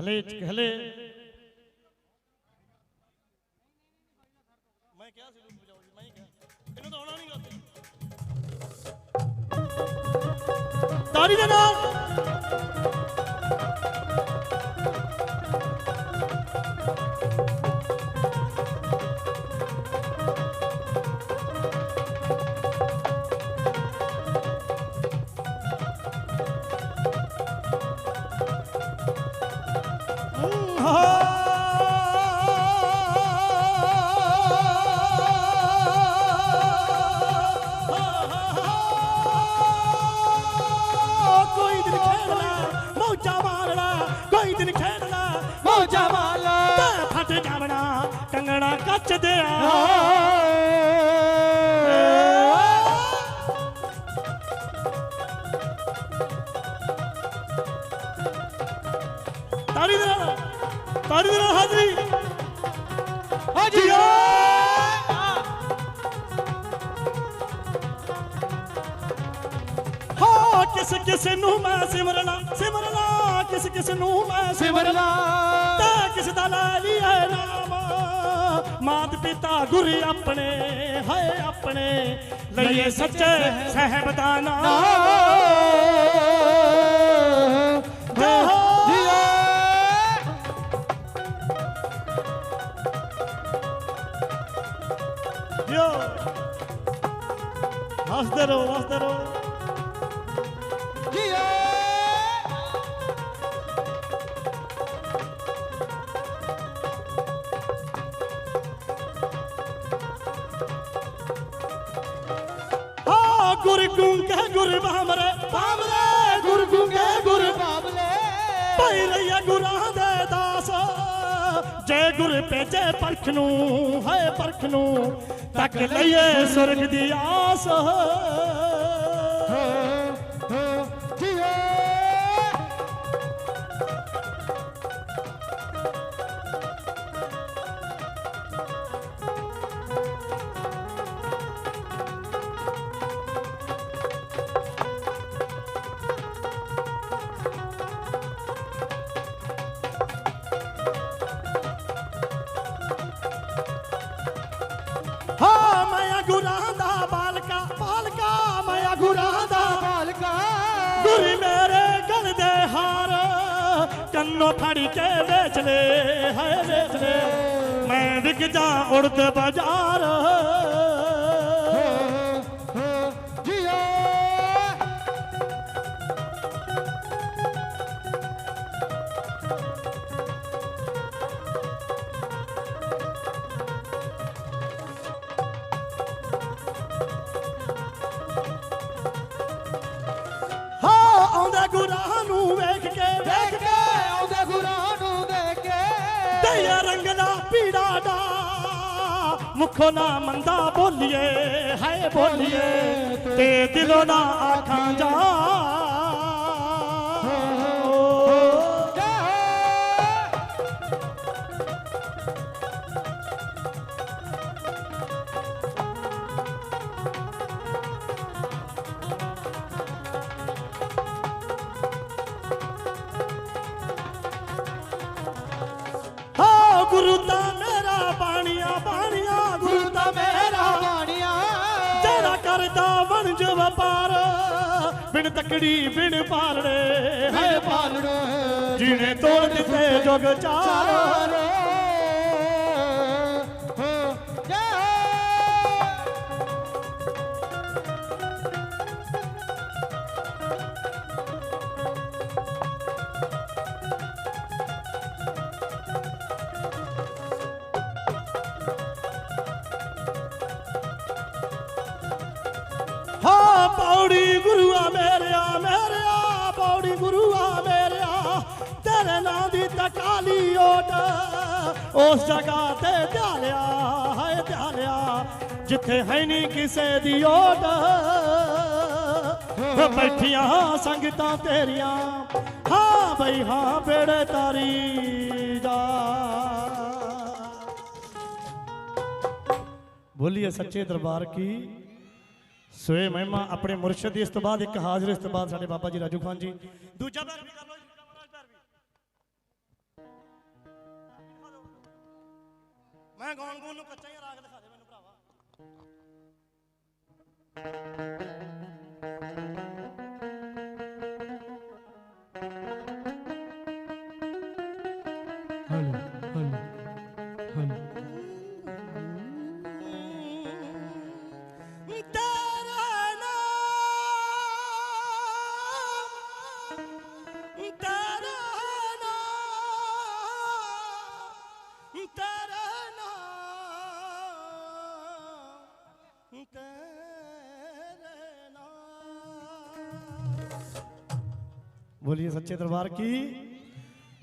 ਹਲੇ ਹਲੇ ਕੋਈ ਦਿਨ ਖੇਡਣਾ ਮੌਜਾ ਮਾਰਨਾ ਕੋਈ ਦਿਨ ਖੇਡਣਾ ਮੌਜਾ ਮਾਰਨਾ। ਫਟ ਜਾਵਣਾ ਕੰਗਣਾ ਕੱਚ ਦਿਆ। ਤਾੜੀ ਕਿਸ ਕਿਸ ਨੂੰ ਮੈਂ ਸਿਮਰਨਾ ਸਿਮਰਨਾ ਕਿਸ ਕਿਸ ਨੂੰ ਮੈਂ ਸਿਮਰਨਾ? ਤੇ ਕਿਸ ਦਾ ਲੈ ਲਿਆ ਨਾਮ? ਮਾਤ ਪਿਤਾ ਗੁਰ ਆਪਣੇ ਹਾਏ ਆਪਣੇ। ਲਈਏ ਸੱਚੇ ਸਹਿਬ ਦਾ ਨਾਮ। ਸੁਰਗ ਦੀ ਆਸ ਹਾਂ ਫੜ ਕੇ ਵੇਚ ਲੈ ਹਾਏ ਵੇਚ ਲੈ। ਮੈਂ ਵਿਕ ਜਾ ਉੜਦ ਬਾਜ਼ਾਰ ਮੁਖੋਂ ਨਾ ਮੰਦਾ ਬੋਲੀਏ ਹਾਏ ਬੋਲੀਏ ਤੇ ਦਿਲੋਂ ਨਾ ਆਖਾਂ ਜਾ ਕਰਦਾ ਵਣਜ ਵਪਾਰ ਬਿਨ ਤਕੜੀ ਬਿਨ ਪਾਲਣੇ ਹੈ ਪਾਲੜੋ ਜਿਨੇ ਤੋੜ ਦਿੱਤੇ ਜੁਗ ਚਾਰ। ਉਸ ਜਗ੍ਹਾ ਤੇ ਧਿਆਲਿਆ ਹਾਏ ਧਿਆਲਿਆ ਜਿੱਥੇ ਹੈ ਨਹੀਂ ਕਿਸੇ ਦੀ ਓਟ ਬੈਠੀਆਂ ਸੰਗਤਾਂ ਤੇਰੀਆਂ ਹਾਂ ਬਈ ਹਾਂ ਬੇੜੇ ਤਾਰੀ ਜਾ। ਬੋਲੀਏ ਸੱਚੇ ਦਰਬਾਰ ਕੀ? ਸੋਏ ਮਹਿਮਾ ਆਪਣੇ ਮੁਰਸ਼ਿਦ ਦੀ ਇਸ ਤੋਂ ਬਾਅਦ ਇੱਕ ਹਾਜ਼ਰ ਇਸ ਤੋਂ ਬਾਅਦ ਸਾਡੇ ਬਾਬਾ ਜੀ ਰਾਜੂ ਖਾਨ ਜੀ। ਦੂਜਾ ਮੈਂ ਗਾਉਣ ਗੂਣ ਨੂੰ ਕੱਚਾ ਹੀ ਰਾਗ ਦਿਖਾ ਦੇ ਮੈਨੂੰ ਭਰਾਵਾ। ਬੋਲੀਏ ਸੱਚੇ ਦਰਬਾਰ ਕੀ?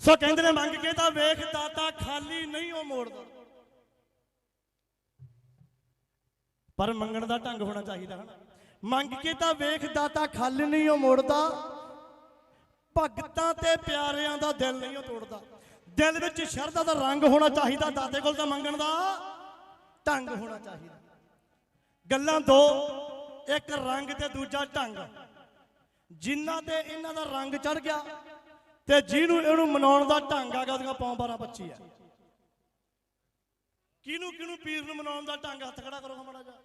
ਸੋ ਕਹਿੰਦੇ ਨੇ, ਮੰਗ ਕੇ ਤਾਂ ਵੇਖ, ਦਾਤਾ ਖਾਲੀ ਨਹੀਂ, ਉਹ ਮੋੜਦਾ ਪਰ ਮੰਗਣ ਦਾ ਢੰਗ ਹੋਣਾ ਚਾਹੀਦਾ ਹਨ ਮੰਗ ਕੇ ਤਾਂ ਵੇਖ, ਦਾਤਾ ਖਾਲੀ ਨਹੀਂ, ਉਹ ਮੋੜਦਾ। ਭਗਤਾਂ ਤੇ ਪਿਆਰਿਆਂ ਦਾ ਦਿਲ ਨਹੀਂ, ਉਹ ਤੋੜਦਾ। ਦਿਲ ਵਿੱਚ ਸ਼ਰਧਾ ਦਾ ਰੰਗ ਹੋਣਾ ਚਾਹੀਦਾ, ਦਾਤੇ ਕੋਲ ਤਾਂ ਮੰਗਣ ਦਾ ਢੰਗ ਹੋਣਾ ਚਾਹੀਦਾ। ਗੱਲਾਂ ਦੋ, ਇੱਕ ਰੰਗ ਤੇ ਦੂਜਾ ਢੰਗ। ਜਿਨ੍ਹਾਂ ਤੇ ਇਹਨਾਂ ਦਾ ਰੰਗ ਚੜ ਗਿਆ ਤੇ ਜਿਹਨੂੰ ਇਹਨੂੰ ਮਨਾਉਣ ਦਾ ਢੰਗ ਆ ਗਿਆ ਉਹਦੀਆਂ ਪੌਂ 12 25 ਆ। ਕਿਹਨੂੰ ਕਿਹਨੂੰ ਪੀਰ ਨੂੰ ਮਨਾਉਣ ਦਾ ਢੰਗ ਹੱਥ ਖੜਾ ਕਰੋ ਮਾੜਾ ਜਿਹਾ?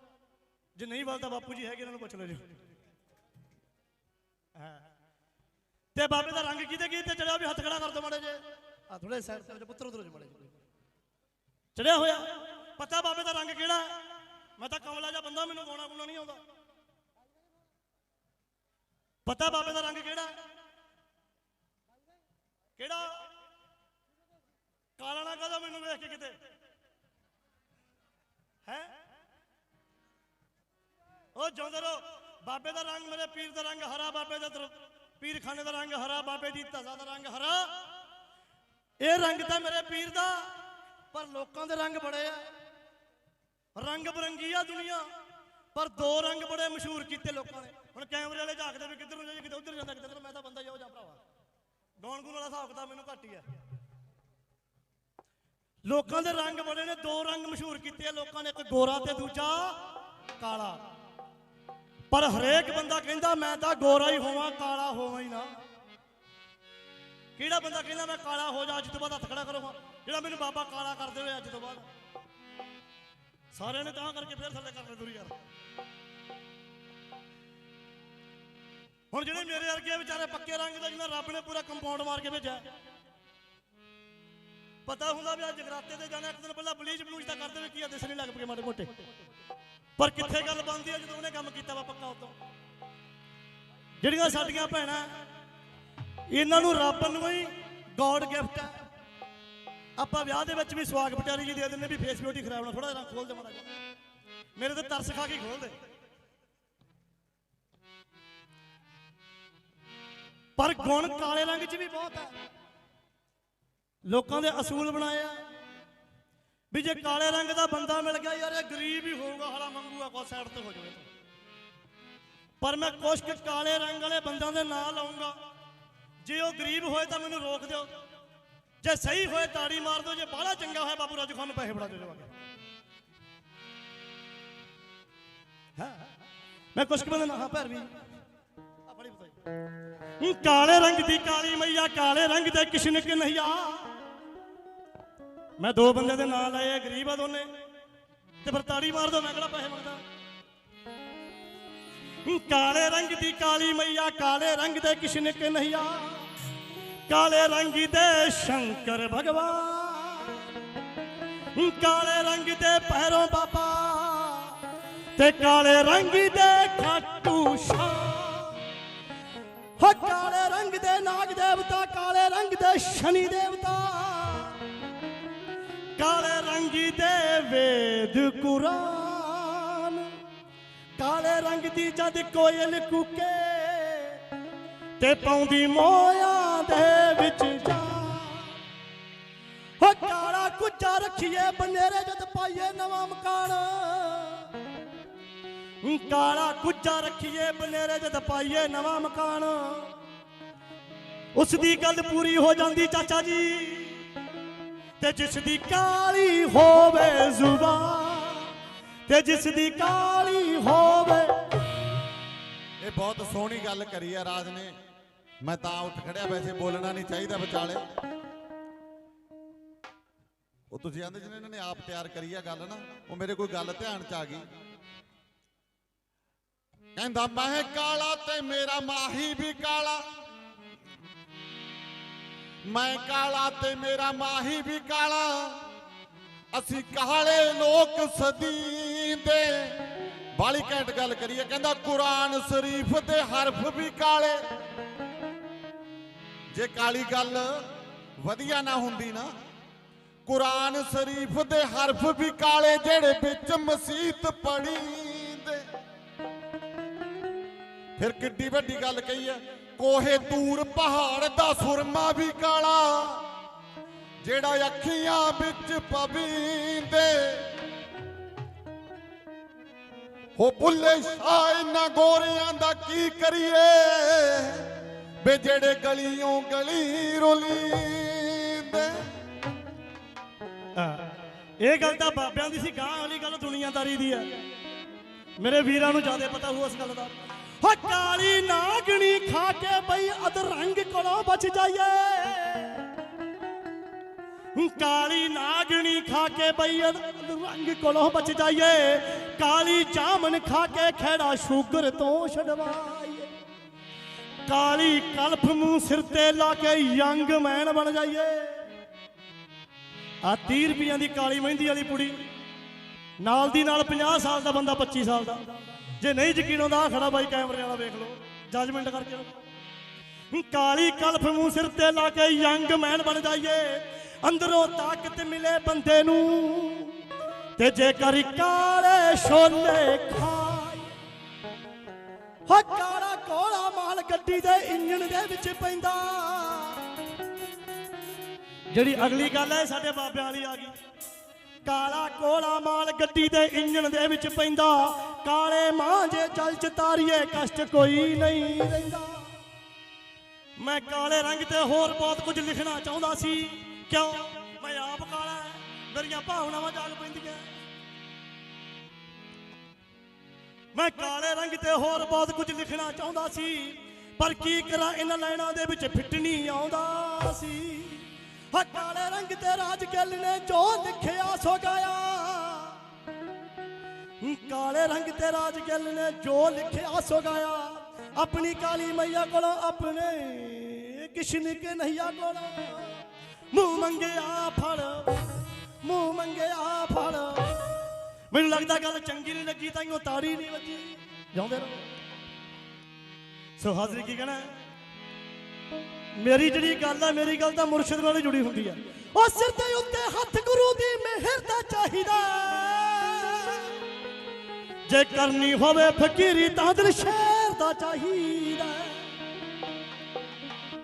ਜੇ ਨਹੀਂ ਬਲਦਾ ਬਾਪੂ ਜੀ ਹੈਗੇ ਇਹਨਾਂ ਨੂੰ ਪੁੱਛ ਲਓ ਜੀ। ਹਾਂ। ਤੇ ਬਾਬੇ ਦਾ ਰੰਗ ਕਿਹਦੇ ਕੀ ਤੇ ਚੜਿਆ ਵੀ ਹੱਥ ਖੜਾ ਕਰ ਦੋ ਮਾੜੇ ਜੇ ਆ ਥੋੜੇ ਸਾਈਡ ਤੇ ਜਾ ਪੁੱਤਰ ਉਧਰ ਜਾ ਮਾੜੇ ਜੇ ਚੜਿਆ ਹੋਇਆ। ਪਤਾ ਬਾਬੇ ਦਾ ਰੰਗ ਕਿਹੜਾ? ਮੈਂ ਤਾਂ ਕਮਲਾ ਜਿਹਾ ਬੰਦਾ ਮੈਨੂੰ ਗਾਉਣਾ ਗੁਣਾ ਨਹੀਂ ਆਉਂਦਾ। ਪਤਾ ਬਾਬੇ ਦਾ ਰੰਗ ਕਿਹੜਾ? ਕਿਹੜਾ? ਕਾਲਾ ਨਾ ਕਹਦਾ ਮੈਨੂੰ ਵੇਖ ਕੇ ਕਿਤੇ? ਹੈ? ਉਹ ਜਿਉਂਦੇ ਰਹੋ। ਬਾਬੇ ਦਾ ਰੰਗ ਮੇਰੇ ਪੀਰ ਦਾ ਰੰਗ ਹਰਾ, ਬਾਬੇ ਦਾ ਦਰ- ਪੀਰਖਾਨੇ ਦਾ ਰੰਗ ਹਰਾ, ਬਾਬੇ ਦੀ ਧਜ਼ਾ ਦਾ ਰੰਗ ਹਰਾ। ਇਹ ਰੰਗ ਤਾਂ ਮੇਰੇ ਪੀਰ ਦਾ, ਪਰ ਲੋਕਾਂ ਦੇ ਰੰਗ ਬੜੇ ਆ। ਰੰਗ ਬਰੰਗੀ ਆ ਦੁਨੀਆ, ਪਰ ਦੋ ਰੰਗ ਬੜੇ ਮਸ਼ਹੂਰ ਕੀਤੇ ਲੋਕਾਂ ਨੇ। ਹੁਣ ਕੈਮਰੇ ਵਾਲੇ ਝਾਕਦੇ ਵੀ ਕਿੱਧਰ ਨੂੰ ਜਾਈਏ, ਕਿਤੇ ਉੱਧਰ ਜਾਂਦਾ, ਕਿਤੇ ਮੈਂ ਤਾਂ ਬੰਦਾ ਜਾਓ ਜਾ ਭਰਾਵਾ। ਗਾਉਣ ਗੂਣ ਵਾਲਾ ਹਿਸਾਬ ਕਿਤਾਬ ਮੈਨੂੰ ਘੱਟ ਹੀ ਆ। ਲੋਕਾਂ ਦੇ ਰੰਗ ਬੜੇ ਨੇ, ਦੋ ਰੰਗ ਮਸ਼ਹੂਰ ਕੀਤੇ ਆ, ਲੋਕਾਂ ਨੇ ਇੱਕ ਗੋਰਾ ਤੇ ਦੂਜਾ ਕਾਲਾ। ਪਰ ਹਰੇਕ ਬੰਦਾ ਕਹਿੰਦਾ, ਮੈਂ ਤਾਂ ਗੋਰਾ ਹੀ ਹੋਵਾਂ, ਕਾਲਾ ਹੋਵਾਂ ਹੀ ਨਾ। ਕਿਹੜਾ ਬੰਦਾ ਕਹਿੰਦਾ, ਮੈਂ ਕਾਲਾ ਹੋ ਜਾ, ਅੱਜ ਤੋਂ ਬਾਅਦ ਹੱਥ ਖੜਾ ਕਰੋ ਜਿਹੜਾ ਮੈਨੂੰ ਬਾਬਾ ਕਾਲਾ ਕਰਦੇ ਹੋਏ ਅੱਜ ਤੋਂ ਬਾਅਦ। ਸਾਰਿਆਂ ਨੇ ਤਾਂ ਕਰਕੇ ਫੇਰ ਥੱਲੇ ਕਰ ਲੈ ਦੂਰੀ ਯਾਰ। ਹੁਣ ਜਿਹੜੇ ਮੇਰੇ ਵਰਗੇ ਵਿਚਾਰੇ ਪੱਕੇ ਰੰਗ ਦਾ ਜਿਹਨਾਂ ਰੱਬ ਨੇ ਪੂਰਾ ਕੰਪਾਊਂਡ ਮਾਰ ਕੇ ਭੇਜਿਆ। ਪਤਾ ਹੁੰਦਾ ਵੀ ਅੱਜ ਜਗਰਾਤੇ ਤੇ ਜਾਣਾ, ਇੱਕ ਦਿਨ ਪਹਿਲਾਂ ਬਲੀਚ ਬਲੂਚ ਤਾਂ ਕਰਦੇ ਵੀ ਕੀ ਆ ਦਿਸਣੇ ਲੱਗ ਪਏ ਮਾੜੇ ਮੋਟੇ। ਪਰ ਕਿੱਥੇ ਗੱਲ ਬਣਦੀ ਆ ਜਦੋਂ ਉਹਨੇ ਕੰਮ ਕੀਤਾ ਵਾ ਪੱਕਾ ਉਤੋਂ? ਜਿਹੜੀਆਂ ਸਾਡੀਆਂ ਭੈਣਾਂ, ਇਹਨਾਂ ਨੂੰ ਰੱਬ ਨੂੰ ਹੀ ਗੋਡ ਗਿਫਟ ਹੈ ਆਪਾਂ ਵਿਆਹ ਦੇ ਵਿੱਚ ਵੀ ਸਵਾਗ ਵਿਚਾਰੀ ਜੀ ਦੇ ਦਿੰਦੇ ਵੀ ਫੇਸ ਬਿਊਟੀ ਖਰਾਬ ਨਾ ਥੋੜਾ ਜਿਹਾ ਖੋਲ ਦੇ ਮਾੜਾ ਮੇਰੇ ਤੇ ਤਰਸ ਖਾ ਕੇ ਖੋਲ ਦੇ। ਪਰ ਗੁਣ ਕਾਲੇ ਰੰਗ 'ਚ ਵੀ ਬਹੁਤ ਹੈ। ਲੋਕਾਂ ਦੇ ਅਸੂਲ ਬਣਾਏ ਆ। ਵੀ ਜੇ ਕਾਲੇ ਰੰਗ ਦਾ ਬੰਦਾ ਮਿਲ ਗਿਆ ਯਾਰ, ਇਹ ਗਰੀਬ ਹੀ ਹੋਊਗਾ ਹਲਾ ਮੰਗੂਗਾ ਕੋ ਸਾਈਡ ਤੇ ਹੋ ਜਾਵੇ। ਪਰ ਮੈਂ ਕੁਛ ਕੁ ਕਾਲੇ ਰੰਗ ਵਾਲੇ ਬੰਦਿਆਂ ਦੇ ਨਾਂ ਲਾਉਂਗਾ ਜੇ ਉਹ ਗਰੀਬ ਹੋਏ ਤਾਂ ਮੈਨੂੰ ਰੋਕ ਦਿਓ। ਜੇ ਸਹੀ ਹੋਏ ਤਾੜੀ ਮਾਰ ਦਿਓ। ਜੇ ਬਾਹਲਾ ਚੰਗਾ ਹੋਇਆ ਬਾਬੂ ਰਾਜੂ ਖਾਨ ਨੂੰ ਪੈਸੇ ਫੜਾ ਦਿਓ ਜਵਾਕੇ ਹਾਂ? ਮੈਂ ਕੁਛ ਕੁ ਨਾ ਹਾਂ ਭੈਰ ਕਾਲੇ ਰੰਗ ਦੀ ਕਾਲੀ ਮਈਆ, ਕਾਲੇ ਰੰਗ ਦੇ ਕਿਸ਼ਨ ਕਿ ਨਹੀਂ ਮੈਂ ਦੋ ਬੰਦੇ ਦੇ ਨਾਂ ਲਏ ਗਰੀਬ ਆ ਦੋਨੇ। ਤੇ ਫਿਰ ਤਾੜੀ ਮਾਰ ਦੋ, ਮੈਂ ਕਿਹੜਾ ਪੈਸੇ ਮੰਗਦਾ? ਕਾਲੇ ਰੰਗ ਦੀ ਕਾਲੀ ਮਈਆ, ਕਾਲੇ ਰੰਗ ਦੇ ਕਿਸ਼ਨ ਕਿ ਨਹੀਂ ਕਾਲੇ ਰੰਗ ਦੇ ਸ਼ੰਕਰ ਭਗਵਾਨ। ਕਾਲੇ ਰੰਗ ਦੇ ਪੈਰੋਂ ਬਾਬਾ। ਤੇ ਕਾਲੇ ਰੰਗ ਦੇ ਖਾਟੂ ਸ਼ਾਹ। ਹੋ ਕਾਲੇ ਰੰਗ ਦੇ ਨਾਗ ਦੇਵਤਾ, ਕਾਲੇ ਰੰਗ ਦੇ ਸ਼ਨੀ ਦੇਵਤਾ। ਕਾਲੇ ਰੰਗੀ ਦੇ ਵੇਦ ਕੁਰਾਨ। ਕਾਲੇ ਰੰਗ ਦੀ ਜਦ ਕੋਇਲ ਕੂਕੇ, ਤੇ ਪਾਉਂਦੀ ਮੋਇਆ ਦੇ ਵਿੱਚ ਜਾ। ਹੋ ਕਾਲਾ ਕੁੱਜਾ ਰੱਖੀਏ, ਬਨੇਰੇ ਜਦ ਪਾਈਏ ਨਵਾਂ ਮਕਾਨ। ਕਾਲਾ ਕੁੱਜਾ ਰੱਖੀਏ, ਬਨੇਰੇ ਜਦ ਪਾਈਏ ਨਵਾਂ ਮਕਾਨ। ਉਸ ਦੀ ਗੱਲ ਪੂਰੀ ਹੋ ਜਾਂਦੀ ਚਾਚਾ ਜੀ। ਤੇ ਜਿਸ ਦੀ ਕਾਲੀ ਹੋਵੇ ਜ਼ੁਬਾਨ, ਤੇ ਜਿਸ ਦੀ ਕਾਲੀ ਹੋਵੇ। ਇਹ ਬਹੁਤ ਸੋਹਣੀ ਗੱਲ ਕਰੀ ਹੈ ਰਾਜ ਨੇ। ਮੈਂ ਤਾਂ ਉੱਠ ਖੜਿਆ, ਵੈਸੇ ਬੋਲਣਾ ਨਹੀਂ ਚਾਹੀਦਾ ਵਿਚਾਲੇ। ਉਹ ਤੁਸੀਂ ਆਂਦੇ ਜਿਹਨੇ ਇਹਨਾਂ ਨੇ ਆਪ ਤਿਆਰ ਕਰੀ ਆ ਗੱਲ ਨਾ, ਉਹ ਮੇਰੇ ਕੋਈ ਗੱਲ ਧਿਆਨ ਚ ਆ ਗਈ। ਕਹਿੰਦਾ ਮੈਂ ਕਾਲਾ ਤੇ ਮੇਰਾ ਮਾਹੀ ਵੀ ਕਾਲਾ। ਮੈਂ ਕਾਲਾ ਤੇ ਮੇਰਾ ਮਾਹੀ ਵੀ ਕਾਲਾ। ਅਸੀਂ ਕਾਲੇ ਲੋਕ ਸਦੀ ਦੇ। ਬਾਲੀ ਘੈਂਟ ਗੱਲ ਕਰੀਏ, ਕਹਿੰਦਾ ਕੁਰਾਨ ਸ਼ਰੀਫ ਦੇ ਹਰਫ ਵੀ ਕਾਲੇ। ਜੇ ਕਾਲੀ ਗੱਲ ਵਧੀਆ ਨਾ ਹੁੰਦੀ ਨਾ, ਕੁਰਾਨ ਸ਼ਰੀਫ ਦੇ ਹਰਫ ਵੀ ਕਾਲੇ, ਜਿਹੜੇ ਵਿੱਚ ਮਸੀਤ ਪੜੀ। ਫਿਰ ਕਿੱਡੀ ਵੱਡੀ ਗੱਲ ਕਹੀ ਹੈ? ਕੋਹੇ ਤੂਰ ਪਹਾੜ ਦਾ ਸੁਰਮਾ ਵੀ ਕਾਲਾ ਜਿਹੜਾ ਅੱਖੀਆਂ ਵਿੱਚ ਪਵੀਂਦੇ। ਹੋ ਬੁੱਲੇ ਸ਼ਾਹ ਇਹਨਾਂ ਗੋਰਿਆਂ ਦਾ ਕੀ ਕਰੀਏ? ਵੇ ਜਿਹੜੇ ਗਲੀਓਂ ਗਲੀ ਰੋਲੀਂਦੇ। ਹਾਂ, ਇਹ ਗੱਲ ਤਾਂ ਬਾਬਿਆਂ ਦੀ ਸੀ ਗਾਂ ਵਾਲੀ ਗੱਲ ਦੁਨੀਆਦਾਰੀ ਦੀ ਹੈ। ਮੇਰੇ ਵੀਰਾਂ ਨੂੰ ਜ਼ਿਆਦਾ ਪਤਾ ਹੋਊ ਇਸ ਗੱਲ ਦਾ। ਹੋ ਕਾਲੀ ਨਾਗਣੀ ਖਾ ਕੇ ਬਈ ਅਧਰੰਗ ਕੋਲੋਂ ਬਚ ਜਾਈਏ। ਕਾਲੀ ਨਾਗਣੀ ਖਾ ਕੇ ਬਈ ਅਧਰੰਗ ਕੋਲੋਂ ਬਚ ਜਾਈਏ। ਕਾਲੀ ਜਾਮਨ ਖਾ ਕੇ ਖੇੜਾ ਸ਼ੂਗਰ ਤੋਂ ਛਡਵਾਈਏ। ਕਾਲੀ ਕਲਫ ਮੂੰਹ ਸਿਰ ਤੇ ਲਾ ਕੇ ਯੰਗ ਮੈਨ ਬਣ ਜਾਈਏ। ਆ 30 ਰੁਪਈਆਂ ਦੀ ਕਾਲੀ ਮਹਿੰਦੀ ਵਾਲੀ ਪੁੜੀ, ਨਾਲ ਦੀ ਨਾਲ 50 ਸਾਲ ਦਾ ਬੰਦਾ 25 ਸਾਲ ਦਾ। ਜੇ ਨਹੀਂ ਯਕੀਨ ਆਉਂਦਾ ਖੜਾ ਬਾਈ ਕੈਮਰੇ ਵਾਲਾ ਵੇਖ ਲਓ। ਜਜਮੈਂਟ ਕਰਕੇ ਕਾਲੀ ਕਲਫ ਮੂੰਹ ਸਿਰ ਤੇ ਲਾ ਕੇ ਯੰਗ ਮੈਨ ਬਣ ਜਾਈਏ। ਅੰਦਰੋਂ ਤਾਕਤ ਮਿਲੇ ਬੰਦੇ ਨੂੰ। ਤੇ ਜੇਕਰ ਕਾਲੇ ਛੋਲੇ ਖਾਏ, ਹੋ ਕਾਲਾ ਕੋਲਾ ਮਾਲ ਗੱਡੀ ਦੇ ਇੰਜਣ ਦੇ ਵਿੱਚ ਪੈਂਦਾ। ਜਿਹੜੀ ਅਗਲੀ ਗੱਲ ਹੈ, ਸਾਡੇ ਬਾਬਿਆਂ ਵਾਲੀ ਆ ਗਈ। ਕਾਲਾ ਕੋਲਾ ਮਾਲ ਗੱਡੀ ਦੇ ਇੰਜਣ ਦੇ ਵਿੱਚ ਪੈਂਦਾ। ਕਾਲੇ ਮਾਂਜੇ ਚੱਲ ਚਤਾਰੀਏ, ਕਸ਼ਟ ਕੋਈ ਨਹੀਂ ਰਹਿੰਦਾ। ਮੈਂ ਕਾਲੇ ਰੰਗ ਤੇ ਹੋਰ ਬਹੁਤ ਕੁਝ ਲਿਖਣਾ ਚਾਹੁੰਦਾ ਸੀ। ਕਿਉਂ? ਮੈਂ ਆਪ ਕਾਲਾ ਮੇਰੀਆਂ ਭਾਵਨਾਵਾਂ ਜਾਗ ਪੈਂਦੀਆਂ। ਮੈਂ ਕਾਲੇ ਰੰਗ ਤੇ ਹੋਰ ਬਹੁਤ ਕੁਝ ਲਿਖਣਾ ਚਾਹੁੰਦਾ ਸੀ, ਪਰ ਕੀ ਕਰਾਂ ਇਹਨਾਂ ਲਾਈਨਾਂ ਦੇ ਵਿੱਚ ਫਿੱਟ ਨਹੀਂ ਆਉਂਦਾ ਸੀ। ਹਾ, ਕਾਲੇ ਰੰਗ ਤੇ ਰਾਜ ਗਿੱਲ ਨੇ ਜੋ ਲਿਖਿਆ, ਸੋ ਗਾਇਆ। ਕਾਲੇ ਰੰਗ ਤੇ ਰਾਜ ਗਿੱਲ ਨੇ ਜੋ ਲਿਖਿਆ ਸੋ ਗਾਇਆ। ਆਪਣੀ ਕਾਲੀ ਮਈਆ ਕੋਲੋਂ ਆਪਣੇ ਕਿਸ਼ਨ ਕੇ ਨਹੀਂਆ ਕੋਲੋਂ। ਮੂੰਹ ਮੰਗਿਆ ਫੜ ਮੂੰਹ ਮੰਗਿਆ ਫੜ ਮੈਨੂੰ ਲੱਗਦਾ ਗੱਲ ਚੰਗੀ ਨਹੀਂ ਲੱਗੀ, ਤਾਂ ਉਹ ਤਾੜੀ ਨਹੀਂ ਵੱਜੀ। ਜਾਉਂਦੇ ਰਹੋ। ਸੋ ਹਾਜ਼ਰੀ ਕੀ ਕਹਿਣਾ? ਮੇਰੀ ਜਿਹੜੀ ਗੱਲ ਆ, ਮੇਰੀ ਗੱਲ ਤਾਂ ਮੁਰਸ਼ਿਦ ਨਾਲ ਹੀ ਜੁੜੀ ਹੁੰਦੀ ਆ। ਉਹ ਸਿਰ ਦੇ ਉੱਤੇ ਹੱਥ ਗੁਰੂ ਦੀ ਮਿਹਰ ਦਾ ਚਾਹੀਦਾ। ਜੇ ਕਰਨੀ ਹੋਵੇ ਫਕੀਰੀ ਤਾਂ ਦਿਲ ਸ਼ੇਰ ਦਾ ਚਾਹੀਦਾ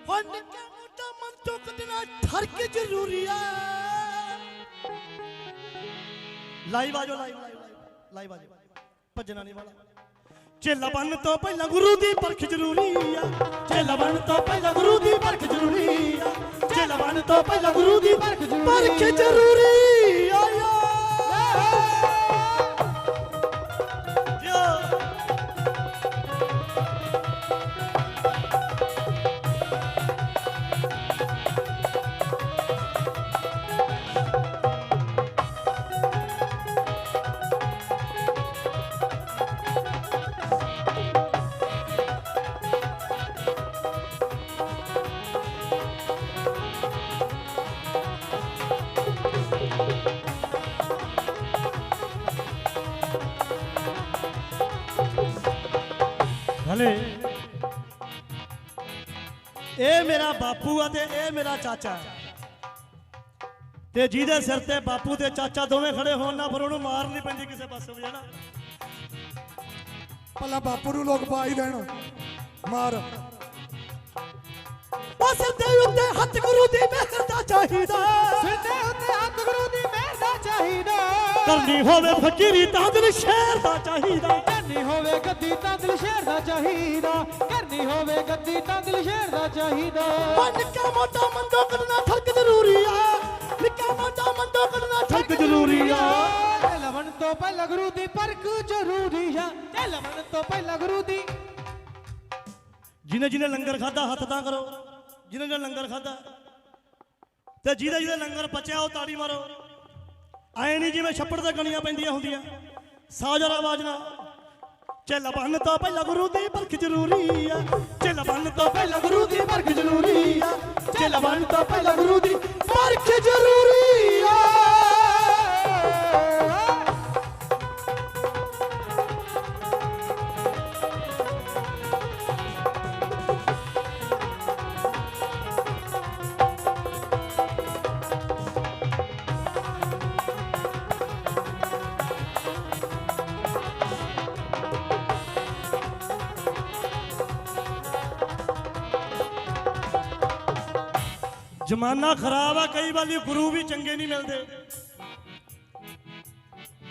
ਹੁਣ ਨਿੱਕਾ ਮੋਟਾ ਮਨ ਚੁੱਕ ਦੇਣਾ ਠਰਕ ਜ਼ਰੂਰੀ ਆ। ਲਾਈਵ ਆਜੋ ਲਾਈਵ ਲਾਈਵ ਲਾਈਵ ਆਜੋ ਭੱਜਣਾ ਨਹੀਂ ਵਾਲਾ। ਚੇਲਾ ਬਣ ਤੋਂ ਪਹਿਲਾਂ ਗੁਰੂ ਦੀ ਪਰਖ ਜ਼ਰੂਰੀ ਆ। ਚੇਲਾ ਬਣ ਤੋਂ ਪਹਿਲਾਂ ਗੁਰੂ ਦੀ ਪਰਖ ਜ਼ਰੂਰੀ ਆ। ਚੇਲਾ ਬਣ ਤੋਂ ਪਹਿਲਾਂ ਗੁਰੂ ਦੀ ਪਰਖ ਜ਼ਰੂਰੀ ਪਰਖ ਜ਼ਰੂਰੀ ਆ। ਯਾ ਬਾਪੂ ਆ ਤੇ ਇਹ ਮੇਰਾ ਚਾਚਾ। ਤੇ ਜਿਹਦੇ ਸਿਰ ਤੇ ਬਾਪੂ ਤੇ ਚਾਚਾ ਦੋਵੇਂ ਖੜੇ ਹੋਣ ਨਾ ਫਿਰ ਉਹਨੂੰ ਮਾਰ ਨਹੀਂ ਪੈਂਦੀ ਕਿਸੇ ਪਾਸੇ ਵੀ ਹਨਾ ਪਹਿਲਾਂ ਬਾਪੂ ਨੂੰ ਲੋਕ ਪਾ ਹੀ ਦੇਣ ਮਾਰ। ਉਹ ਸਿਰ ਦੇ ਉੱਤੇ ਹੱਥ ਗੁਰੂ ਦੀ ਮਿਹਰ ਦਾ ਚਾਹੀਦਾ। ਸਿਰ ਦੇ ਉੱਤੇ ਹੱਥ ਗੁਰੂ ਦੀ ਮਿਹਰ ਦਾ ਚਾਹੀਦਾ। ਕਰਨੀ ਹੋਵੇ ਫਕੀਰੀ ਤਾਂ ਦਿਲ ਸ਼ਹਿਰ ਦਾ ਚਾਹੀਦਾ। ਕਰਨੀ ਹੋਵੇ ਗੱਦੀ ਤਾਂ ਦਿਲ ਸ਼ੇਰ ਦਾ ਚਾਹੀਦਾ ਕਰਨੀ ਹੋਵੇ ਗੱਦੀ ਤਾਂ ਦਿਲ ਸ਼ੇਰ ਦਾ ਚਾਹੀਦਾ। ਉਹ ਨਿੱਕਾ ਮੋਟਾ ਮੰਦੋ ਕਰਨਾ ਠਰਕ ਜ਼ਰੂਰੀ ਆ। ਨਿੱਕਾ ਮੋਟਾ ਮੰਦੋ ਕਰਨਾ ਠਰਕ ਜ਼ਰੂਰੀ ਆ। ਲਵਣ ਤੋਂ ਪਹਿਲਾਂ ਗੁਰੂ ਦੀ ਪਰਖ ਜ਼ਰੂਰੀ ਆ। ਇਹ ਲਵਣ ਤੋਂ ਪਹਿਲਾਂ ਗੁਰੂ ਦੀ ਜਿਹਨੇ ਜਿਹਨੇ ਲੰਗਰ ਖਾਦਾ ਹੱਥ ਤਾਂ ਕਰੋ। ਜਿਹਨੇ ਜਿਹਨੇ ਲੰਗਰ ਖਾਦਾ ਤੇ ਜਿਹਦੇ ਜਿਹਦੇ ਲੰਗਰ ਬਚਿਆ ਉਹ ਤਾੜੀ ਮਾਰੋ। ਐ ਨਹੀਂ ਜਿਵੇਂ ਛੱਪੜ ਤੇ ਗਣੀਆਂ ਪੈਂਦੀਆਂ ਹੁੰਦੀਆਂ। ਸਾਜਰ ਆਵਾਜ਼ ਨਾਲ। ਚੱਲ ਬੰਨ ਤੋਂ ਪਹਿਲਾਂ ਗੁਰੂ ਦੀ ਬਰਖ ਜ਼ਰੂਰੀ ਆ। ਚੱਲ ਬੰਨ ਤੋਂ ਪਹਿਲਾਂ ਗੁਰੂ ਦੀ ਬਰਖ ਜ਼ਰੂਰੀ ਆ। ਚੱਲ ਬੰਨ ਤੋਂ ਪਹਿਲਾਂ ਗੁਰੂ ਦੀ ਬਰਖ ਜ਼ਰੂਰੀ ਜਮਾਨਾ ਖਰਾਬ ਆ ਕਈ ਵਾਰੀ ਗੁਰੂ ਵੀ ਚੰਗੇ ਨਹੀਂ ਮਿਲਦੇ।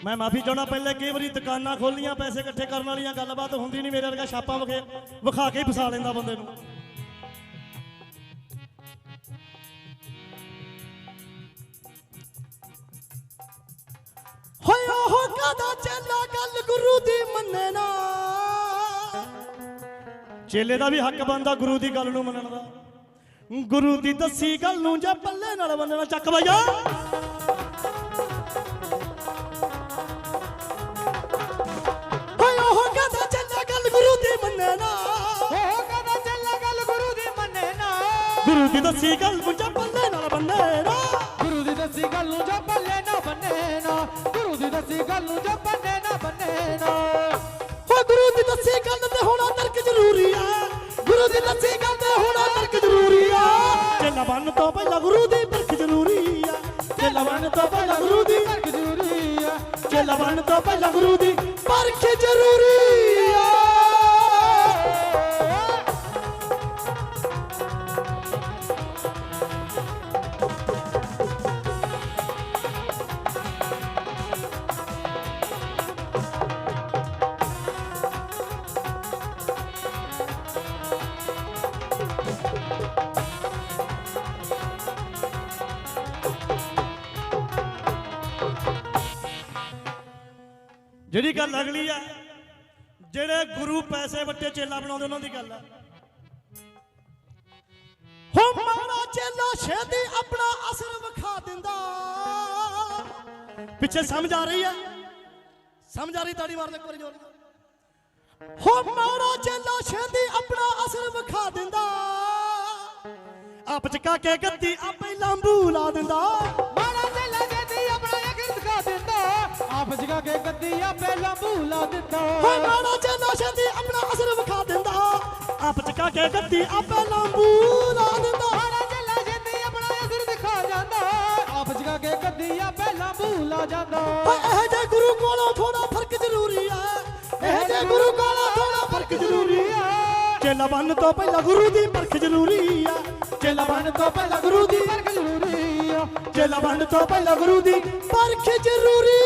ਮੈਂ ਮਾਫੀ ਚਾਹਣਾ ਪਹਿਲੇ ਕਈ ਵਾਰੀ ਦੁਕਾਨਾਂ ਖੋਲੀਆਂ ਪੈਸੇ ਇਕੱਠੇ ਕਰਨ ਵਾਲੀਆਂ ਗੱਲਬਾਤ ਹੁੰਦੀ ਨਹੀਂ ਮੇਰੇ ਵਰਗਾ ਛਾਪਾਂ ਵਿਖੇ ਵਿਖਾ ਕੇ ਫਸਾ ਲੈਂਦਾ ਬੰਦੇ ਨੂੰ। ਹੋਏ ਉਹ ਕਦਾ ਚੱਲਾ ਗੱਲ ਗੁਰੂ ਦੀ ਮੰਨੇ ਨਾ? ਚੇਲੇ ਦਾ ਵੀ ਹੱਕ ਬਣਦਾ ਗੁਰੂ ਦੀ ਗੱਲ ਨੂੰ ਮੰਨਣ ਦਾ। ਗੁਰੂ ਦੀ ਦੱਸੀ ਗੱਲ ਨੂੰ ਜੇ ਪੱਲੇ ਨਾਲ ਬੰਨਣਾ ਚੱਕ ਬਈਆ। ਗੁਰੂ ਦੀ ਮੰਨੇ ਨਾ। ਉਹ ਕਦਾ ਚੱਲਾ ਗੱਲ ਗੁਰੂ ਦੀ ਮੰਨੇ ਨਾ। ਗੁਰੂ ਦੀ ਦੱਸੀ ਗੱਲ ਨੂੰ ਜੇ ਪੱਲੇ ਨਾਲ ਬੰਨੇ ਨਾ। ਗੁਰੂ ਦੀ ਦੱਸੀ ਗੱਲ ਨੂੰ ਜੋ ਪੱਲੇ ਨਾ ਬੰਨੇ ਨਾ। ਗੁਰੂ ਦੀ ਦੱਸੀ ਗੱਲ ਨੂੰ ਜੋ ਬੰਨੇ ਨਾ ਬੰਨੇ ਨਾ। ਹੋ ਗੁਰੂ ਦੀ ਦੱਸੀ ਗੱਲ ਚੱਲ ਤੋਂ ਪਹਿਲਾਂ ਗੁਰੂ ਦੀ ਪਰਖ ਜ਼ਰੂਰੀ ਆ। ਚੱਲ ਬੰਨ ਤੋਂ ਪਹਿਲਾਂ ਗੁਰੂ ਦੀ ਫ਼ਰਕ ਜ਼ਰੂਰੀ ਆ ਚੱਲ ਬੰਨ ਤੋਂ ਪਹਿਲਾਂ ਗੁਰੂ ਦੀ ਪਰਖ ਜ਼ਰੂਰੀ ਜਿਹੜੀ ਗੱਲ ਅਗਲੀ ਆ। ਜਿਹੜੇ ਗੁਰੂ ਪੈਸੇ ਵੱਟੇ ਚੇਲਾ ਬਣਾਉਂਦੇ, ਉਹਨਾਂ ਦੀ ਗੱਲ ਆ। ਹੋ ਮਾੜਾ ਚੇਲਾ ਛੇਤੀ ਆਪਣਾ ਅਸਰ ਵਿਖਾ ਦਿੰਦਾ। ਪਿੱਛੇ ਸਮਝ ਆ ਰਹੀ ਆ? ਸਮਝ ਆ ਰਹੀ ਤਾੜੀ ਮਾਰਨ ਇੱਕ ਵਾਰੀ ਜੋਰ ਹੋ ਮਾੜਾ ਚੇਲਾ ਛੇਤੀ ਆਪਣਾ ਅਸਰ ਵਿਖਾ ਦਿੰਦਾ। ਆਪ ਚਕਾ ਕੇ ਗੱਦੀ ਆਪੇ ਲੰਬੂ ਲਾ ਦਿੰਦਾ। ਆਪ ਜਗਾ ਕੇ ਗੱਦੀ ਆਪੇ ਲੰਬੂ ਲਾ ਦਿੰਦਾ ਹੋਏ ਮਾੜਾ ਚੇਲਾ ਛੇਤੀ ਆਪਣਾ ਅਸਰ ਵਿਖਾ ਦਿੰਦਾ। ਆਪ ਚਕਾ ਕੇ ਗੱਦੀ ਆਪੇ ਲੰਬੂ ਲਾ ਦਿੰਦਾ ਮਾੜਾ ਚੱਲਾ ਜੇਦੀ ਆਪਣਾ ਅਖਰ ਦਿਖਾ ਜਾਂਦਾ। ਆਪ ਜਗਾ ਕੇ ਗੱਦੀ ਆਪੇ ਲੰਬੂ ਲਾ ਜਾਂਦਾ ਇਹ ਜੇ ਗੁਰੂ ਕੋਲੋਂ ਥੋੜਾ ਫ਼ਰਕ ਜ਼ਰੂਰੀ ਆ। ਇਹ ਜੇ ਗੁਰੂ ਕੋਲੋਂ ਥੋੜਾ ਫ਼ਰਕ ਜ਼ਰੂਰੀ ਆ। ਚੇਲਾ ਬੰਨ ਤੋਂ ਪਹਿਲਾਂ ਗੁਰੂ ਦੀ ਪਰਖ ਜ਼ਰੂਰੀ ਆ। ਚੇਲਾ ਬੰਨ ਤੋਂ ਪਹਿਲਾਂ ਗੁਰੂ ਦੀ ਫ਼ਰਕ ਜ਼ਰੂਰੀ ਆ। ਚੇਲਾ ਬੰਨ ਤੋਂ ਪਹਿਲਾਂ ਗੁਰੂ ਦੀ ਪਰਖ ਜ਼ਰੂਰੀ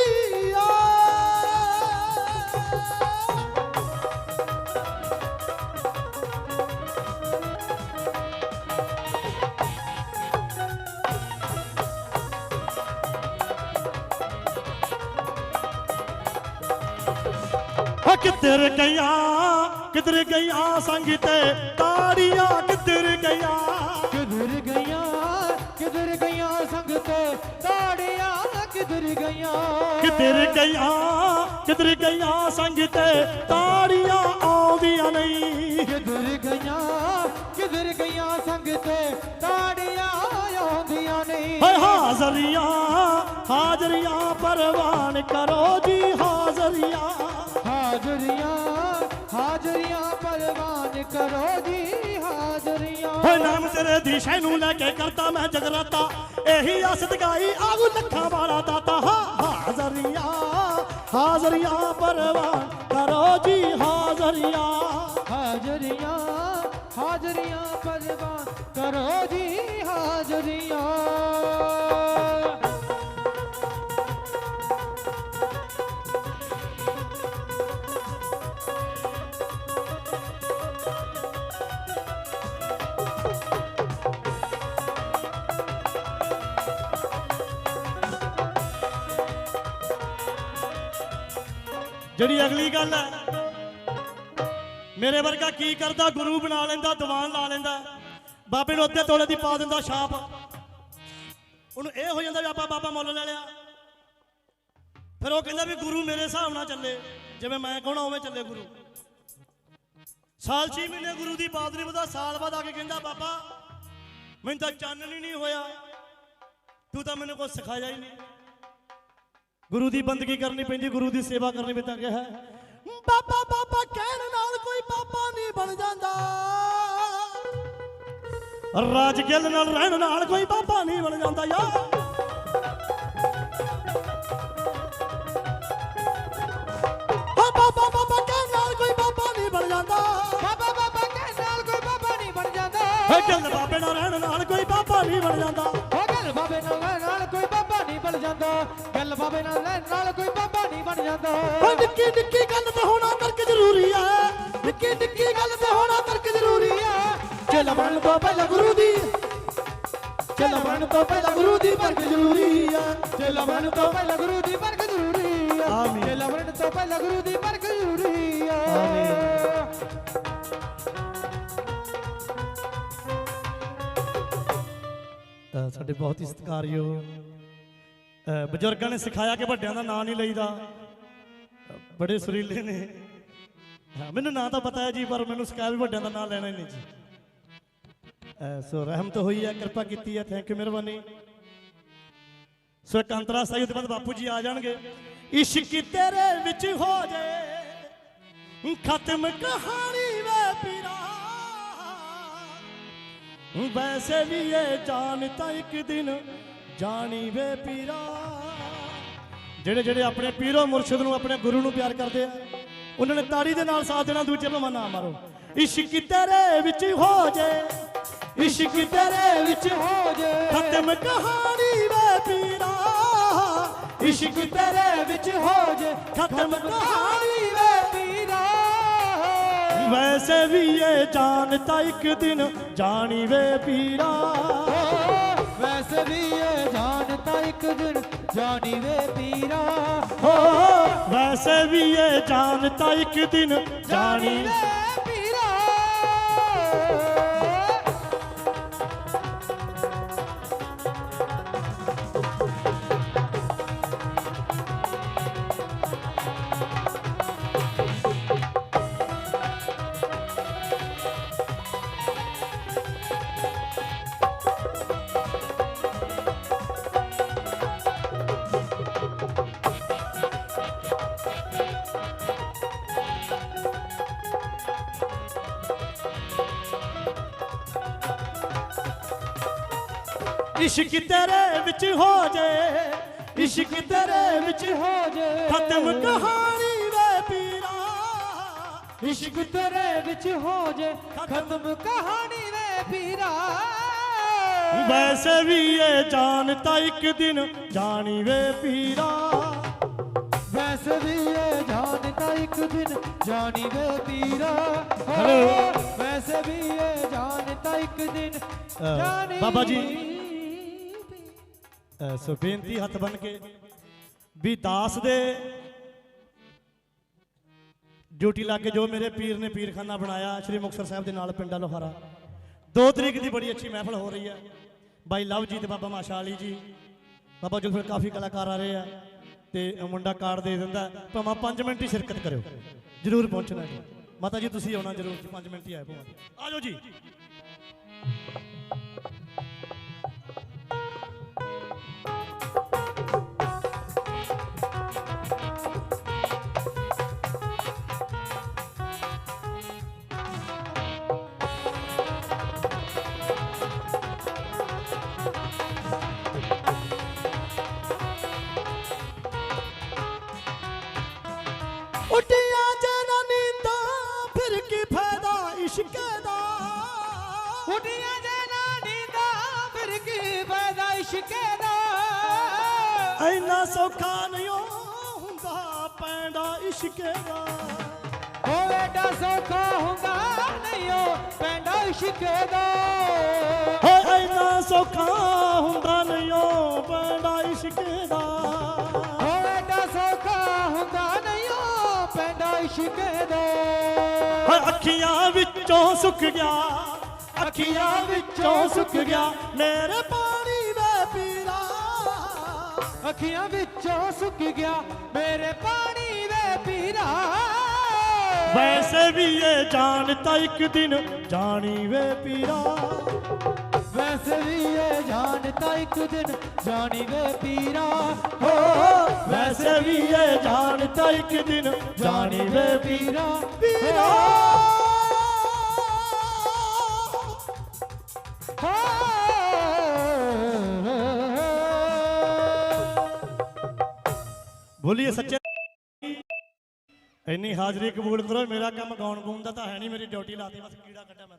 ਹੋ ਕਿੱਧਰ ਗਿਆ ਕਿੱਧਰ ਗਿਆ ਸੰਗ ਤੇ? ਤਾੜੀਆਂ ਕਿੱਧਰ ਗਿਆ ਕਿਧਰ ਗਈਆਂ? ਕਿਧਰ ਗਈਆਂ ਸੰਗ ਤੇ? ਤਾੜੀਆਂ ਕਿਧਰ ਗਈਆਂ? ਕਿੱਧਰ ਗਈਆਂ? ਕਿੱਧਰ ਗਈਆਂ ਸੰਗ ਤੇ? ਤਾੜੀਆਂ ਆਉਂਦੀਆਂ ਨਹੀਂ। ਕਿਧਰ ਗਈਆਂ? ਕਿਧਰ ਗਈਆਂ ਸੰਗ ਤੇ? ਤਾੜੀਆਂ ਆਉਂਦੀਆਂ ਨਹੀਂ। ਹਾਏ ਹਾਜ਼ਰੀਆਂ ਹਾਜ਼ਰੀਆਂ ਪਰਵਾਨ ਕਰੋ ਜੀ ਹਾਜ਼ਰੀਆਂ। ਹਾਜ਼ਰੀਆਂ ਹਾਜ਼ਰੀਆਂ ਪਰਵਾਨ ਕਰੋ ਜੀ ਹਾਜ਼ਰੀਆਂ। ਹੋਏ ਨਾਮ ਤੇਰੇ ਦੀ ਸ਼ੈ ਨੂੰ ਲੈ ਕੇ ਕਰਦਾ ਮੈਂ ਜਗਰਾਤਾ। ਇਹੀ ਅਸਤ ਗਾਈ ਆਗੂ ਲੱਖਾਂ ਵਾਲਾ ਦਾਤਾ। ਹਾਂ ਹਾਜ਼ਰੀਆਂ ਹਾਜ਼ਰੀਆਂ ਪਰਵਾਨ ਕਰੋ ਜੀ ਹਾਜ਼ਰੀਆਂ। ਹਾਜ਼ਰੀਆਂ ਹਾਜ਼ਰੀਆਂ ਪਰਵਾਨ ਕਰੋ ਜੀ ਹਾਜ਼ਰੀਆਂ। ਜਿਹੜੀ ਅਗਲੀ ਗੱਲ ਹੈ ਮੇਰੇ ਵਰਗਾ ਕੀ ਕਰਦਾ, ਗੁਰੂ ਬਣਾ ਲੈਂਦਾ, ਦੀਵਾਨ ਲਾ ਲੈਂਦਾ, ਬਾਬੇ ਨੂੰ ਅੱਧੇ ਤੋਲੇ ਦੀ ਪਾ ਦਿੰਦਾ ਛਾਪ। ਉਹਨੂੰ ਇਹ ਹੋ ਜਾਂਦਾ ਵੀ ਆਪਾਂ ਬਾਬਾ ਮੁੱਲ ਲੈ ਲਿਆ। ਫਿਰ ਉਹ ਕਹਿੰਦਾ ਵੀ ਗੁਰੂ ਮੇਰੇ ਹਿਸਾਬ ਨਾਲ ਚੱਲੇ, ਜਿਵੇਂ ਮੈਂ ਕਹਣਾ ਉਵੇਂ ਚੱਲੇ ਗੁਰੂ। ਸਾਲ 6 ਮਹੀਨੇ ਗੁਰੂ ਦੀ ਬਾਤ ਨਹੀਂ ਪਤਾ ਸਾਲ ਬਾਅਦ ਆ ਕੇ ਕਹਿੰਦਾ, ਬਾਬਾ, ਮੈਨੂੰ ਤਾਂ ਚਾਨਣ ਹੀ ਨਹੀਂ ਹੋਇਆ। ਤੂੰ ਤਾਂ ਮੈਨੂੰ ਕੁਝ ਸਿਖਾਇਆ ਹੀ ਨਹੀਂ। ਗੁਰੂ ਦੀ ਬੰਦਗੀ ਕਰਨੀ ਪੈਂਦੀ ਗੁਰੂ ਦੀ ਸੇਵਾ ਕਰਨੀ ਪੈਂਦਾ ਕਿਹਾ ਬਾਬਾ ਬਾਬਾ ਕਹਿਣ ਨਾਲ ਕੋਈ ਬਾਬਾ ਨਹੀਂ ਬਣ ਜਾਂਦਾ। ਰਾਜ ਗਿੱਲ ਨਾਲ ਰਹਿਣ ਨਾਲ ਕੋਈ ਬਾਬਾ ਨਹੀਂ ਬਣ ਜਾਂਦਾ ਯਾਰ ਬਾਬਾ ਬਾਬਾ ਕਹਿਣ ਨਾਲ ਕੋਈ ਬਾਬਾ ਨਹੀਂ ਬਣ ਜਾਂਦਾ। ਬਾਬਾ ਬਾਬਾ ਕਹਿ ਨਾਲ ਕੋਈ ਬਾਬਾ ਨਹੀਂ ਬਣ ਜਾਂਦਾ। ਓ ਗਿੱਲ ਬਾਬੇ ਨਾਲ ਰਹਿਣ ਨਾਲ ਕੋਈ ਬਾਬਾ ਨਹੀਂ ਬਣ ਜਾਂਦਾ। ਹੋ ਗੱਲ ਬਾਬੇ ਨਾਲ ਜਾਂਦਾ। ਗੱਲ ਬਾਬੇ ਨਾਲ ਰਹਿਣ ਨਾਲ ਕੋਈ ਬਾਬਾ ਨਹੀਂ ਬਣ ਜਾਂਦਾ। ਓ ਨਿੱਕੀ ਨਿੱਕੀ ਗੱਲ ਤੇ ਹੋਣਾ ਤਰਕ ਜ਼ਰੂਰੀ ਆ। ਨਿੱਕੀ ਨਿੱਕੀ ਗੱਲ ਤੇ ਹੋਣਾ ਤਰਕ ਜ਼ਰੂਰੀ ਆ। ਚੱਲ ਬਣਨ ਤੋਂ ਪਹਿਲਾਂ ਗੁਰੂ ਦੀ। ਚੱਲ ਬਣਨ ਤੋਂ ਪਹਿਲਾਂ ਗੁਰੂ ਦੀ ਪਰਖ ਜ਼ਰੂਰੀ ਆ। ਚੱਲ ਬਣਨ ਤੋਂ ਪਹਿਲਾਂ ਗੁਰੂ ਦੀ ਪਰਖ ਜ਼ਰੂਰੀ ਆ। ਆਮੀਨ। ਜੇ ਲਵਣ ਤੋਂ ਪਹਿਲਾਂ ਗੁਰੂ ਦੀ ਪਰਖ ਜ਼ਰੂਰੀ ਆ। ਅ, ਸਾਡੇ ਬਹੁਤ ਹੀ ਸਤਿਕਾਰਯੋਗ ਬਜ਼ੁਰਗਾਂ ਨੇ ਸਿਖਾਇਆ ਕਿ ਵੱਡਿਆਂ ਦਾ ਨਾਂ ਨਹੀਂ ਲਈਦਾ। ਅ, ਬੜੇ ਸੁਰੀਲੇ ਨੇ। ਮੈਨੂੰ ਨਾਂ ਤਾਂ ਪਤਾ ਹੈ ਜੀ ਪਰ ਮੈਨੂੰ ਸਿਖਾਇਆ ਵੀ ਵੱਡਿਆਂ ਦਾ ਨਾਂ ਲੈਣਾ ਹੀ ਨਹੀਂ ਜੀ। ਸੋ ਰਹਿਮਤ ਹੋਈ ਹੈ ਕਿਰਪਾ ਕੀਤੀ ਹੈ ਥੈਂਕ ਯੂ ਮਿਹਰਬਾਨੀ। ਸੋ ਇੱਕ ਅੰਤਰਾ ਸਾਹਿਬ ਤੋਂ ਬਾਅਦ ਬਾਪੂ ਜੀ ਆ ਜਾਣਗੇ। ਇਸ਼ਕ ਤੇਰੇ ਵਿੱਚ ਹੋ ਜਾਏ ਖਤਮ ਕਹਾਣੀ ਵੇ ਪੀਰਾ। ਵੈਸੇ ਵੀ ਇਹ ਜਾਨ ਤਾਂ ਇੱਕ ਦਿਨ ਜਾਣੀ ਵੇ ਪੀਰਾ। ਜਿਹੜੇ ਜਿਹੜੇ ਆਪਣੇ ਪੀਰੋ ਮੁਰਸ਼ਿਦ ਨੂੰ, ਆਪਣੇ ਗੁਰੂ ਨੂੰ ਪਿਆਰ ਕਰਦੇ ਆ, ਉਹਨਾਂ ਨੇ ਤਾੜੀ ਦੇ ਨਾਲ ਸਾਥ ਦੇਣਾ, ਦੂਜੇ ਭਾਵੇਂ ਨਾ ਮਾਰੋ। ਇਸ਼ਕ ਤੇਰੇ ਵਿੱਚ ਹੋ ਜਾਏ ਇਸ਼ਕ ਤੇਰੇ ਵਿੱਚ ਹੋ ਜਾਏ ਖਤਮ ਕਹਾਣੀ ਵੇ ਪੀਰਾ, ਇਸ਼ਕ ਤੇਰੇ ਵਿੱਚ ਹੋ ਜਾਏ ਖਤਮ ਕਹਾਣੀ ਵੇ ਪੀਰਾ। ਵੈਸੇ ਵੀ ਇਹ ਜਾਨ ਇੱਕ ਦਿਨ ਜਾਣੀ ਵੇ ਪੀਰਾ। ਵੈਸੇ ਵੀ ਇਹ ਜਾਨ ਤਾਂ ਇੱਕ ਦਿਨ ਜਾਣੀ ਵੇ ਪੀਰਾ। ਹੋ ਵੈਸੇ ਵੀ ਇਹ ਜਾਨ ਤਾਂ ਇੱਕ ਦਿਨ ਜਾਣੀ ਵੇ ਇਸ਼ਕ ਤੇਰੇ ਵਿੱਚ ਹੋ ਜਾਏ ਇਸ਼ਕ ਤੇਰੇ ਵਿੱਚ ਹੋ ਜੇ। ਖਤਮ ਕਹਾਣੀ ਵੇ ਪੀਰਾ ਇਸ਼ਕ ਤੇਰੇ ਵਿੱਚ ਹੋ ਜੇ ਖਤਮ ਕਹਾਣੀ ਵੇ ਪੀਰਾ। ਵੈਸੇ ਵੀ ਇਹ ਜਾਨ ਤਾਂ ਇੱਕ ਦਿਨ ਜਾਣੀ ਵੇ ਪੀਰਾ। ਵੈਸੇ ਵੀ ਇਹ ਜਾਨ ਤਾਂ ਇੱਕ ਦਿਨ ਜਾਣੀ ਵੇ ਪੀਰਾ। ਹੈਲੋ। ਵੈਸੇ ਵੀ ਇਹ ਜਾਨ ਤਾਂ ਇੱਕ ਦਿਨ ਜਾਣੀ ਬਾਬਾ ਜੀ। ਵੇ- ਅ, ਸੋ ਬੇਨਤੀ ਹੱਥ ਬਨ ਕੇ ਵੀ ਦਾਸ ਦੇ ਡਿਊਟੀ ਲਾ ਕੇ ਜੋ ਮੇਰੇ ਪੀਰ ਨੇ ਪੀਰਖਾਨਾ ਬਣਾਇਆ ਸ਼੍ਰੀ ਮੁਕਤਸਰ ਸਾਹਿਬ ਦੇ ਨਾਲ ਪਿੰਡਾ ਲੋਹਾਰਾ। 2 ਤਰੀਕ ਦੀ ਬੜੀ ਅੱਛੀ ਮਹਿਫਲ ਹੋ ਰਹੀ ਹੈ ਬਾਈ ਲਵ ਜੀ ਤੇ ਬਾਬਾ ਮਾਸ਼ਾ ਅਲੀ ਜੀ। ਬਾਬਾ ਜੀ ਫਿਰ ਕਾਫੀ ਕਲਾਕਾਰ ਆ ਰਹੇ ਆ ਤੇ ਮੁੰਡਾ ਕਾਰਡ ਦੇ ਦਿੰਦਾ। ਭਾਵੇਂ 5 ਮਿੰਟ ਹੀ ਸ਼ਿਰਕਤ ਕਰਿਓ। ਜਰੂਰ ਪਹੁੰਚਣਾ ਜੀ। ਮਾਤਾ ਜੀ ਤੁਸੀਂ ਆਉਣਾ ਜਰੂਰ ਜੀ 5 ਮਿੰਟ ਹੀ ਆਏ ਭਾਵੇਂ। ਆ ਜਾਓ ਜੀ। ਪੈਂਦਾ ਇਸ਼ਕੇ ਦਾ ਉਹ ਐਡਾ ਸੌਖਾ ਹੁੰਦਾ ਨਹੀਂ ਉਹ ਪੈਂਦਾ ਇਸ਼ਕੇ ਦਾ। ਹੋ ਐਨਾ ਸੌਖਾ ਹੁੰਦਾ ਨਹੀਂ ਉਹ ਪੈਂਦਾ ਇਸ਼ਕੇ ਦਾ। ਉਹ ਐਡਾ ਸੌਖਾ ਹੁੰਦਾ ਨਹੀਂ ਉਹ ਪੈਂਦਾ ਇਸ਼ਕੇ ਦਾ। ਹੋ ਅੱਖੀਆਂ ਵਿੱਚੋਂ ਸੁੱਕ ਗਿਆ ਅੱਖੀਆਂ ਵਿੱਚੋਂ ਸੁੱਕ ਗਿਆ ਮੇਰੇ ਪਾਣੀ ਵੇ ਪੀਰਾ। ਅੱਖੀਆਂ ਵਿੱਚੋਂ ਸੁੱਕ ਗਿਆ ਮੇਰੇ ਪਾਣੀ ਪੀਰਾ। ਵੈਸੇ ਵੀ ਇਹ ਜਾਣਤਾ ਇੱਕ ਦਿਨ ਜਾਣੀ ਵੇ ਪੀਰਾ। ਵੈਸੇ ਵੀ ਇਹ ਜਾਣਤਾ ਇੱਕ ਦਿਨ ਜਾਣੀ ਵੇ ਪੀਰਾ। ਹੋ ਵੈਸੇ ਵੀ ਇਹ ਜਾਣਤਾ ਇੱਕ ਦਿਨ ਜਾਣੀ ਵੇ ਪੀਰਾ। ਪੀਰਾ ਬੋਲੀਏ ਸੱਚੇ ਇੰਨੀ ਹਾਜ਼ਰੀ ਕਬੂਲ ਕਰੋ, ਮੇਰਾ ਕੰਮ ਗਾਉਣ ਗਾਉਣ ਦਾ ਤਾਂ ਹੈ ਨਹੀਂ, ਮੇਰੀ ਡਿਊਟੀ ਲਾਤੀ, ਬਸ ਕੀੜਾ ਕੱਢਿਆ ਮੈਂ